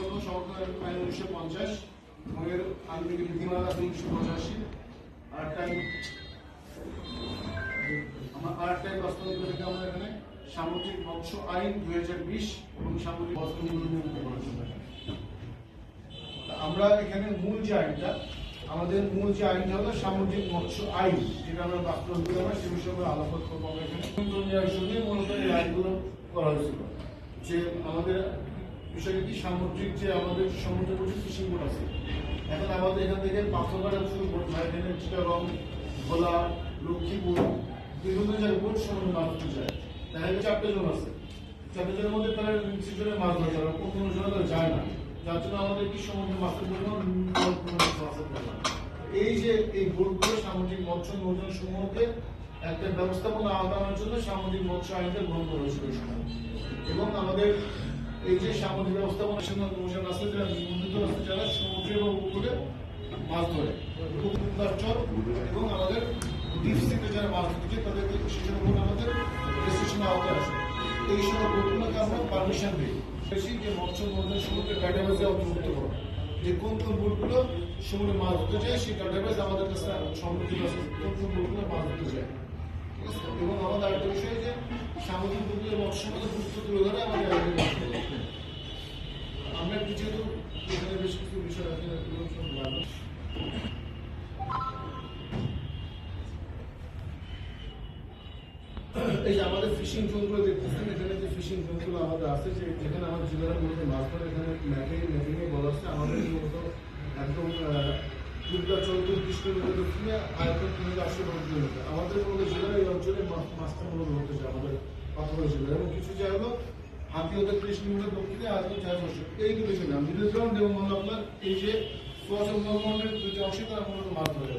সংরক্ষণ আইন উনিশশো পঞ্চাশ এর আইনবিধি বিধিমালা আছে উনিশশো পঁচাশি। আর টাইম আমার আর টাইম বাস্তবায়ন থেকে আমরা এখানে সামুদ্রিক মৎস্য আইন দুই হাজার বিশ এবং সামুদ্রিক মৎস্য নিবন্ধন করার আমরা এখানে মূল যে আইনটা, আমাদের মূল যে আইনটা হলো সামুদ্রিক মৎস্য আইন, যেটা আমরা বাস্তবায়ন করে আমরা সে বিষয়ে আমরা আলোচনা করব আমরা এখানে মূলত এই আইনগুলো করা হয়েছিল। যে আমাদের বিষয়টা কি? সামুদ্রিক যে আমাদের সমুদ্র প্রচুর ফিশিং বোট আছে। এখন আমাদের এখান থেকে পাথরঘাটা শুরু করতে হয় এখানে চিটাগং, ভোলা, লক্ষ্মীপুর, বিভিন্ন জায়গায় বোট সমুদ্রে মাছ ধরতে যায়। দেখা যাচ্ছে চারটে জন আছে। চারটে জনের মধ্যে তারা জনের মাছ ধরতে পারে অন্য কোনো জনে তারা যায় না। যার জন্য আমাদের কি সমুদ্রে মাছের পরিমাণ। এই যে এই বোটগুলো সামুদ্রিক মৎস্য নৌজন সমূহকে একটা ব্যবস্থাপনা আওতানোর জন্য সামুদ্রিক মৎস্য আইনটা গ্রহণ করা হয়েছিল এবং আমাদের এই যে সামুদ্রিক ব্যবস্থাপনা সীমান্ত কমিশন আছে, যারা নিবন্ধিত আছে, যারা সমুদ্রে বা উপকূলে মাছ ধরে চর এবং আমাদের ডিপ থেকে যারা মাছ ধরছে, তাদেরকে সেসব উপর আমাদের রেস্ট্রিকশন আওতায় আসে এই সময় বোটগুলোকে আমরা পারমিশন দিই। বেশি যে মৎস্য নদী সমুদ্রের ডাটাবেজে অন্তর্ভুক্ত করা। যে কোন কোন বোটগুলো সমুদ্রে মাছ ধরতে যায় সেই ডাটাবেজ আমাদের কাছে সংরক্ষিত আছে, কোন কোন বোটগুলো মাছ ধরতে ঠিক এবং আমাদের আরেকটা বিষয় যে সামুদ্রিক বোটের মৎস্যগত গুরুত্ব তুলে ধরে আমাদের আইনের মাধ্যমে। আমরা একটু যেহেতু এখানে বেশ কিছু বিষয় আছে এগুলো সব জানব। এই যে আমাদের ফিশিং দক্ষিণে আয়তন চার বছর এই দুটো জেলা আপনার এই যে সোয়াশ নর্মন্ডের দুটো অংশে তারা মূলত মাছ ধরে